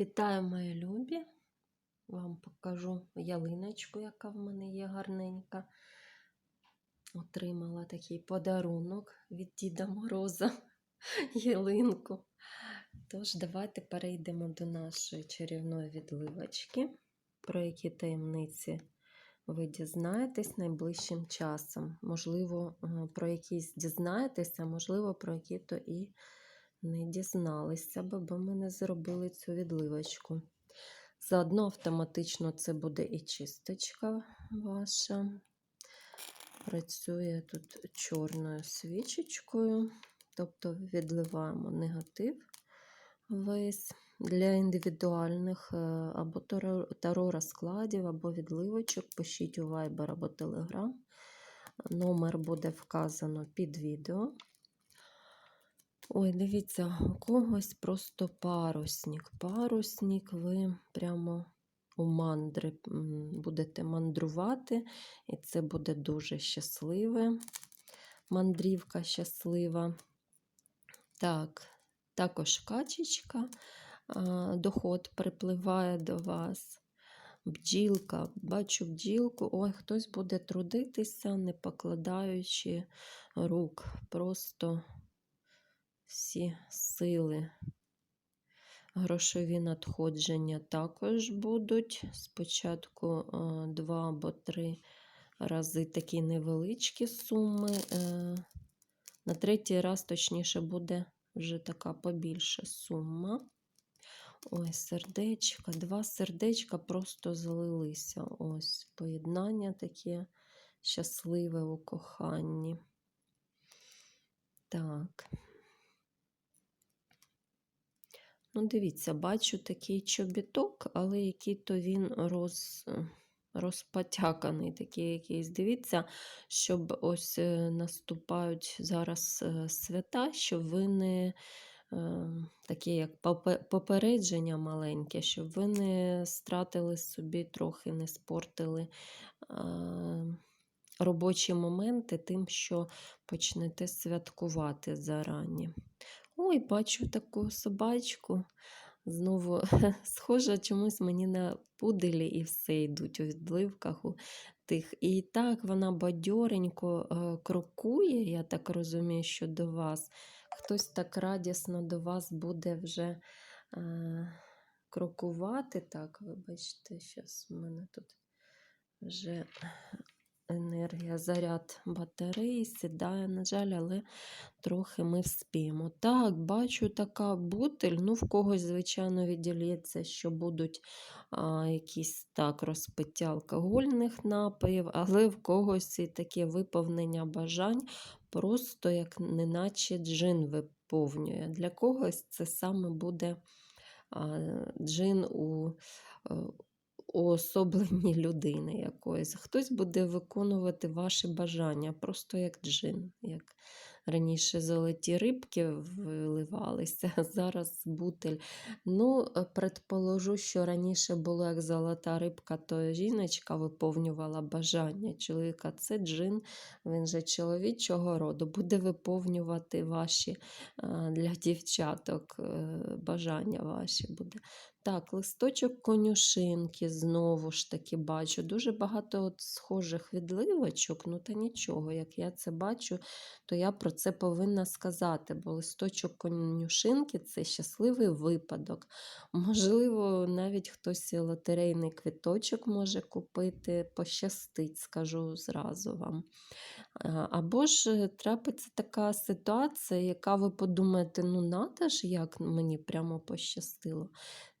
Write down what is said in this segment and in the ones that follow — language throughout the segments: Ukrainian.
Вітаю, мої любі! Вам покажу ялиночку, яка в мене є гарненька. Отримала такий подарунок від Діда Мороза ялинку. Тож, давайте перейдемо до нашої чарівної відливочки, про які таємниці ви дізнаєтесь найближчим часом. Можливо, е, про якісь дізнаєтеся, можливо, про які то і не дізналися б, бо ми не зробили цю відливочку. Заодно автоматично це буде і чисточка ваша. Працює тут чорною свічечкою, тобто відливаємо негатив весь для індивідуальних е, або таро розкладів, або відливочок. Пишіть у Viber або Telegram. Номер буде вказано під відео. Ой, дивіться, у когось просто парусник. Парусник, ви прямо у мандри будете мандрувати, і це буде дуже щасливе. Мандрівка щаслива. Так, також качечка, доход припливає до вас. Бджілка, бачу бджілку, ой, хтось буде трудитися, не покладаючи рук. Просто всі сили. Грошові надходження також будуть. Спочатку два або три рази такі невеличкі суми. Е, на третій раз, точніше, буде вже така побільша сума. Ой, сердечка, два сердечка просто злилися. Ось поєднання таке щасливе у коханні. Так. Ну, дивіться, бачу такий чобіток, але який то він роз, розпотяканий, такий якийсь. Дивіться, щоб ось е, наступають зараз е, свята, щоб ви не е, таке як попередження маленьке, щоб ви не стратили собі, трохи не спортили. Робочі моменти тим, що почнете святкувати зарані. Ой, бачу таку собачку. Знову схожа чомусь мені на пуделі і все йдуть у відливках у тих. І так вона бадьоренько е, крокує, я так розумію, що до вас. Хтось так радісно до вас буде вже е, крокувати. Так, вибачте, зараз у мене тут вже енергія, заряд батареї сідає, на жаль, але трохи ми вспіємо. Так, бачу така бутиль. Ну, в когось, звичайно, відділється, що будуть а, якісь так розпиття алкогольних напоїв, але в когось і таке виповнення бажань, просто як неначе джин виповнює. Для когось це саме буде а, джин у. Уособленні людини якоїсь. Хтось буде виконувати ваші бажання, просто як джин. як Раніше золоті рибки виливалися, зараз бутель. Ну, е, предположу, що раніше було як золота рибка, то жіночка виповнювала бажання чоловіка. Це джин, він же чоловічого роду, буде виповнювати ваші е, для дівчаток е, бажання ваші буде. Так, листочок конюшинки, знову ж таки бачу. Дуже багато от схожих відливочок, ну та нічого, як я це бачу, то я про це повинна сказати, бо листочок конюшинки це щасливий випадок. Можливо, навіть хтось лотерейний квіточок може купити, пощастить, скажу зразу вам. Або ж е, трапиться така ситуація, яка ви подумаєте, ну надо ж, як мені прямо пощастило.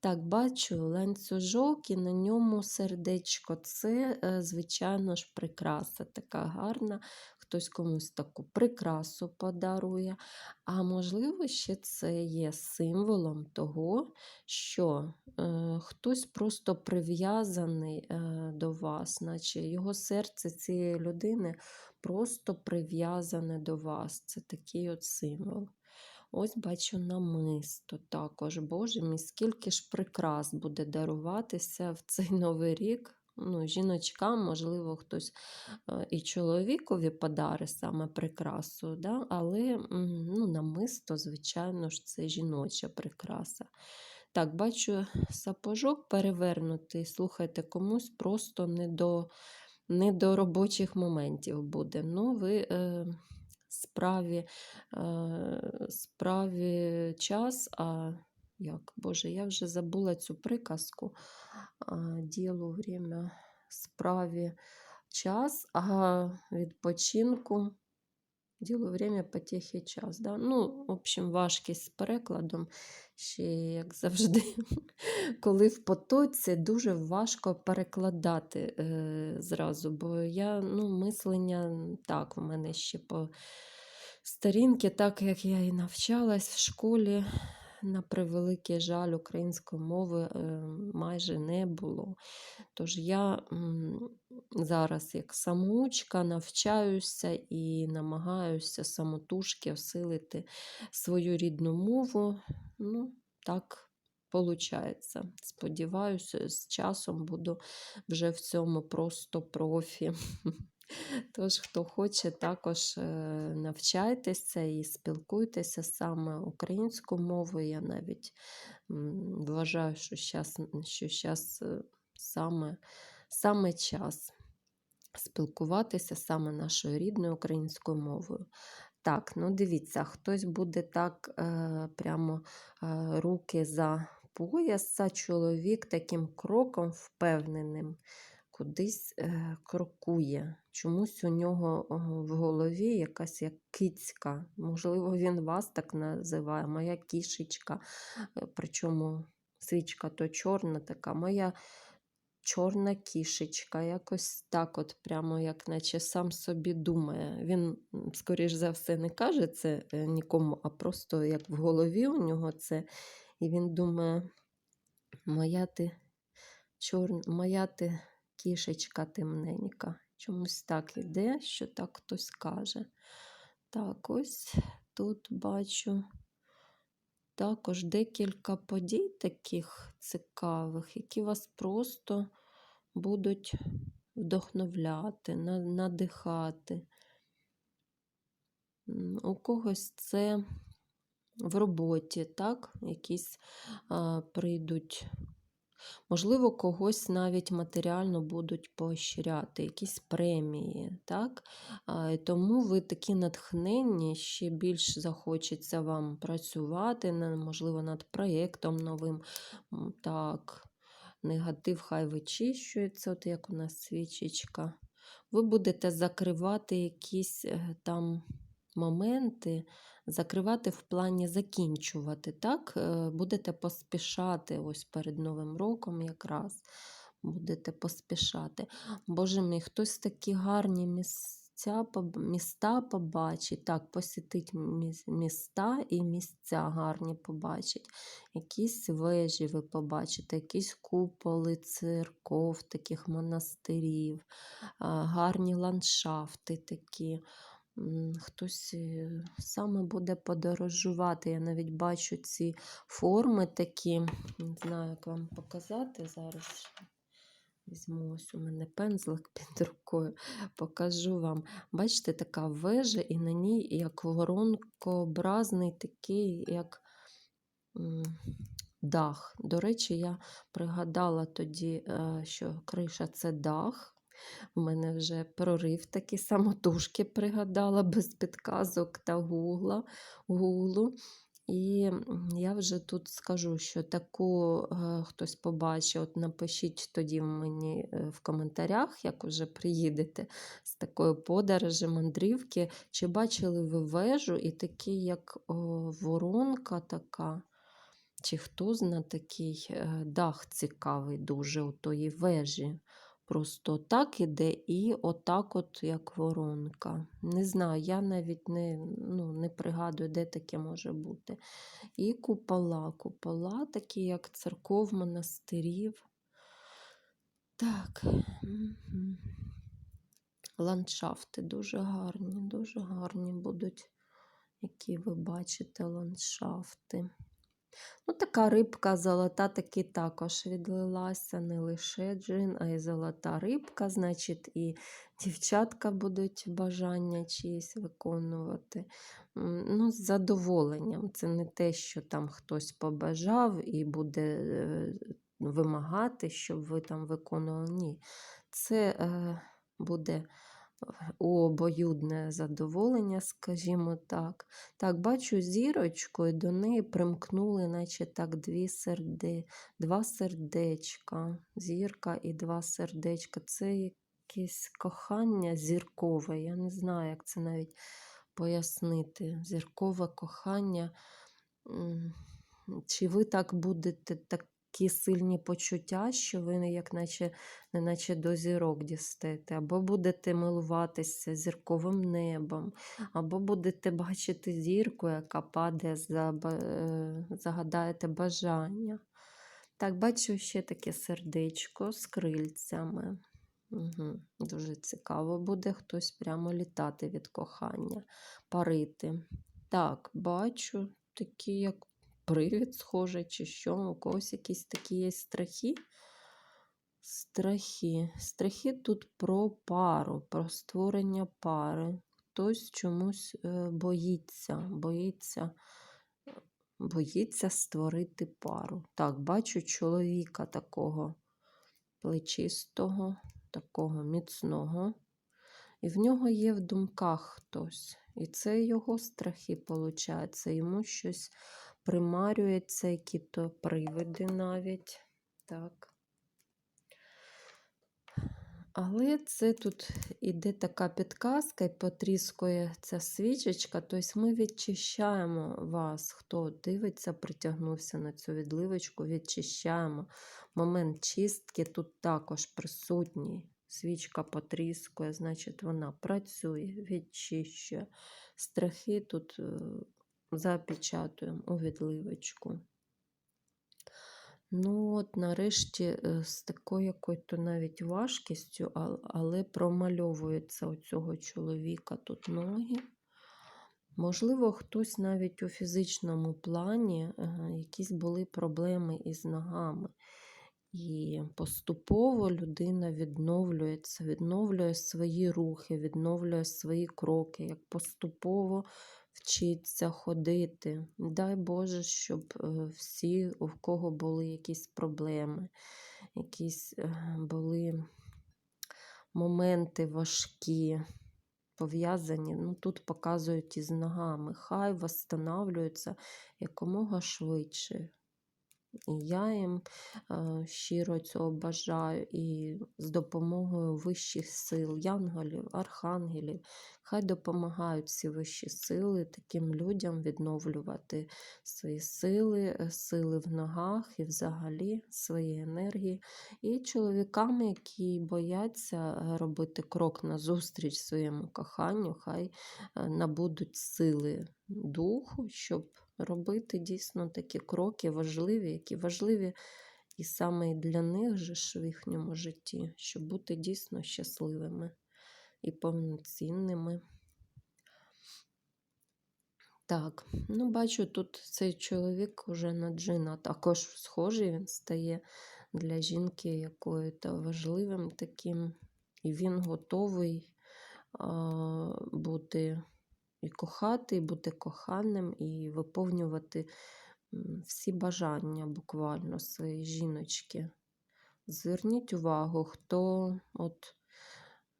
Так, бачу ланцюжок і на ньому сердечко. Це, е, звичайно ж, прикраса така гарна. Хтось комусь таку прикрасу подарує. А можливо, ще це є символом того, що е, хтось просто прив'язаний е, до вас, наче його серце цієї людини просто прив'язане до вас. Це такий от символ. Ось бачу намисто також. Боже мій, скільки ж прикрас буде даруватися в цей новий рік. Ну, Жіночкам, можливо, хтось е, і чоловікові подари саме прикрасу, да? але ну, намисто, звичайно ж, це жіноча прикраса. Так, бачу сапожок перевернутий. Слухайте, комусь просто не до, не до робочих моментів буде. Ну, ви е, справі, е, справі час, а як, Боже, я вже забула цю приказку. Діло, время, справі час, а відпочинку. Діло время, потехи час. Да? Ну, в общем, важкість з перекладом. Ще, як завжди, коли в потоці дуже важко перекладати е, зразу. Бо я, ну, мислення так, у мене ще по сторінки, так як я і навчалась в школі, на превеликий жаль, української мови е, майже не було. Тож я зараз, як самоучка, навчаюся і намагаюся самотужки осилити свою рідну мову. Ну, так виходить. Сподіваюся, з часом буду вже в цьому просто профі. Тож, хто хоче, також е, навчайтеся і спілкуйтеся саме українською мовою. Я навіть вважаю, що зараз що е, саме, саме час спілкуватися саме нашою рідною українською мовою. Так, ну дивіться, хтось буде так е, прямо е, руки за пояса, чоловік таким кроком впевненим кудись е, крокує. Чомусь у нього в голові якась як кицька. Можливо, він вас так називає, моя кішечка. Е, Причому свічка то чорна така, моя чорна кішечка. Якось так, от прямо як наче сам собі думає. Він, скоріш за все, не каже це е, нікому, а просто як в голові у нього це. І він думає, моя ти чор... моя ти кішечка темненька. Чомусь так іде, що так хтось каже. Так, ось тут бачу також декілька подій таких цікавих, які вас просто будуть вдохновляти, надихати. У когось це в роботі, так? Якісь а, прийдуть Можливо, когось навіть матеріально будуть поощряти, якісь премії. так? Тому ви такі натхненні, ще більш захочеться вам працювати, можливо, над проєктом новим. Так, негатив хай вичищується, от як у нас свічечка. Ви будете закривати якісь е, там моменти, закривати в плані закінчувати. Так, Е, будете поспішати ось перед Новим роком якраз. Будете поспішати. Боже мій, хтось такі гарні місця, міста побачить. Так, посітить міста і місця гарні побачить. Якісь вежі ви побачите, якісь куполи церков, таких монастирів, гарні ландшафти такі. Хтось е, саме буде подорожувати. Я навіть бачу ці форми такі. Не знаю, як вам показати зараз. Візьму ось у мене пензлик під рукою, покажу вам. Бачите, така вежа, і на ній як воронкообразний такий, як дах. До речі, я пригадала тоді, е, що криша це дах. У мене вже прорив такий самотужки пригадала, без підказок та гугла, гуглу. І я вже тут скажу, що таку е, хтось побачив, от напишіть тоді мені е, в коментарях, як уже приїдете з такої подорожі, мандрівки, чи бачили ви вежу і такий, як о, воронка така, чи хто зна такий е, дах цікавий дуже у тої вежі. Просто так іде і отак, от як воронка. Не знаю, я навіть не, ну, не пригадую, де таке може бути. І купола. Купола, такі, як церков, монастирів. Так. Ландшафти дуже гарні, дуже гарні будуть, які ви бачите ландшафти. Ну, така рибка золота таки також відлилася, не лише джин, а й золота рибка, значить, і дівчатка будуть бажання чиїсь виконувати. Ну, з задоволенням. Це не те, що там хтось побажав і буде е, вимагати, щоб ви там виконували. Ні. Це е, буде обоюдне задоволення, скажімо так. Так, бачу зірочку, і до неї примкнули, наче так, дві серде... два сердечка. Зірка і два сердечка. Це якесь кохання зіркове. Я не знаю, як це навіть пояснити. Зіркове кохання. Чи ви так будете такі сильні почуття, що ви як наче, неначе до зірок дістаєте, або будете милуватися зірковим небом, або будете бачити зірку, яка падає, е, загадаєте бажання. Так, бачу ще таке сердечко з крильцями. Угу. Дуже цікаво буде хтось прямо літати від кохання, парити. Так, бачу такі, як привід схожий, чи що, у когось якісь такі є страхи. Страхи. Страхи тут про пару, про створення пари. Хтось чомусь е, боїться, боїться, боїться створити пару. Так, бачу чоловіка такого плечистого, такого міцного. І в нього є в думках хтось. І це його страхи, виходить. Йому щось примарюється, які-то привиди навіть. Так. Але це тут іде така підказка і потріскує ця свічечка. Тобто ми відчищаємо вас, хто дивиться, притягнувся на цю відливочку, відчищаємо. Момент чистки тут також присутній. Свічка потріскує, значить, вона працює, відчищує. Страхи тут е, запечатуємо у відливочку. Ну, от нарешті е, з такою якою-то навіть важкістю, але промальовується у цього чоловіка тут ноги. Можливо, хтось навіть у фізичному плані е, якісь були проблеми із ногами. І поступово людина відновлюється, відновлює свої рухи, відновлює свої кроки, як поступово вчиться ходити. Дай Боже, щоб е, всі, у кого були якісь проблеми, якісь е, були моменти важкі, пов'язані, ну тут показують із ногами. Хай восстанавлюються якомога швидше. І я їм е, щиро цього бажаю, і з допомогою вищих сил, янголів, архангелів, хай допомагають ці вищі сили таким людям відновлювати свої сили, е, сили в ногах і взагалі свої енергії. І чоловікам, які бояться е, робити крок назустріч своєму коханню, хай набудуть сили духу, щоб робити дійсно такі кроки важливі, які важливі і саме для них же ж в їхньому житті, щоб бути дійсно щасливими і повноцінними. Так, ну бачу, тут цей чоловік уже на джина також схожий, він стає для жінки якою-то важливим таким, і він готовий а, бути і кохати, і бути коханим, і виповнювати всі бажання буквально своєї жіночки. Зверніть увагу, хто от.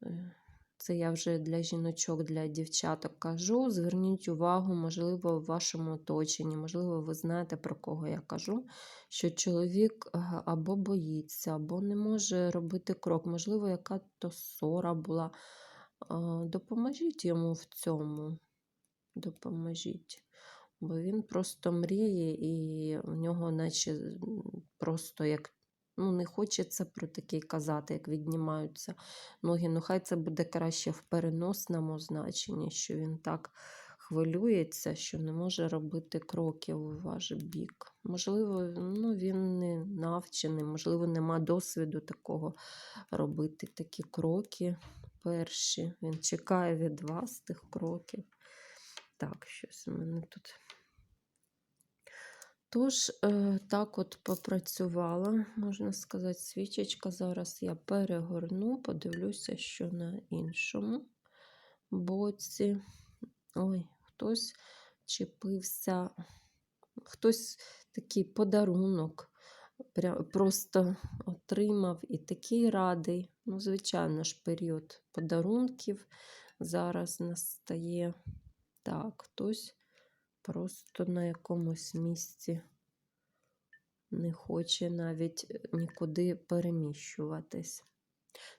е, Це я вже для жіночок, для дівчаток кажу. Зверніть увагу, можливо, в вашому оточенні, можливо, ви знаєте, про кого я кажу, що чоловік е, або боїться, або не може робити крок, можливо, яка-то ссора була. Допоможіть йому в цьому. Допоможіть. Бо він просто мріє, і в нього, наче просто як ну, не хочеться про таке казати, як віднімаються ноги. Ну, хай це буде краще в переносному значенні, що він так хвилюється, що не може робити кроків у ваш бік. Можливо, ну, він не навчений, можливо, нема досвіду такого робити такі кроки перші. Він чекає від вас тих кроків. Так, щось у мене тут. Тож, е, так от попрацювала, можна сказати, свічечка. Зараз я перегорну, подивлюся, що на іншому боці. Ой, хтось чіпився, хтось такий подарунок просто отримав і такий радий. Ну, звичайно ж, період подарунків зараз настає. Так, хтось просто на якомусь місці не хоче навіть е, нікуди переміщуватись.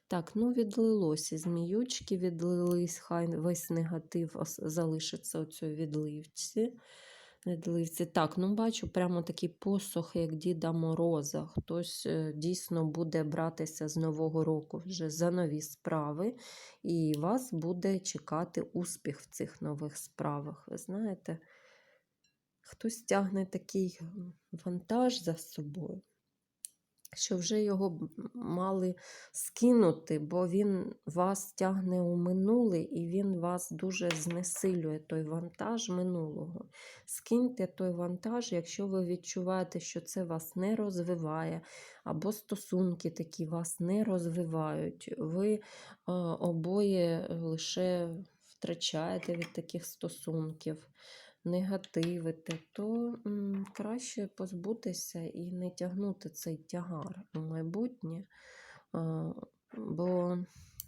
Так, ну відлилося зміючки, відлились, хай весь негатив залишиться у цій відливці. Відливці. Так, ну бачу прямо такий посох, як Діда Мороза. Хтось е, дійсно буде братися з Нового року вже за нові справи, і вас буде чекати успіх в цих нових справах. Ви знаєте, хтось тягне такий вантаж за собою що вже його мали скинути, бо він вас тягне у минуле і він вас дуже знесилює, той вантаж минулого. Скиньте той вантаж, якщо ви відчуваєте, що це вас не розвиває, або стосунки такі вас не розвивають. Ви е, обоє лише втрачаєте від таких стосунків негативите, то краще позбутися і не тягнути цей тягар у майбутнє, бо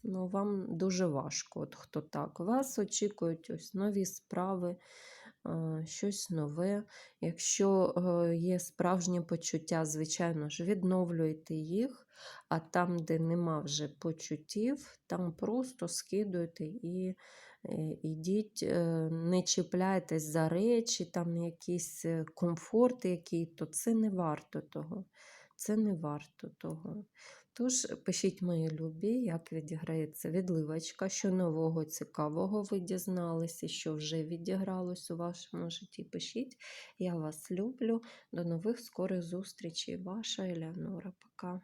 ну, вам дуже важко, от хто так. Вас очікують ось нові справи, щось нове. Якщо е, є справжні почуття, звичайно ж, відновлюйте їх, а там, де нема вже почуттів, там просто скидуйте і Ідіть, е, не чіпляйтесь за речі, там якийсь е, комфорт, який, то це не варто того. Це не варто того. Тож пишіть мої любі, як відіграється відливочка, що нового цікавого ви дізналися, що вже відігралось у вашому житті. Пишіть. Я вас люблю. До нових скорих зустрічей. Ваша Елеонора. Пока.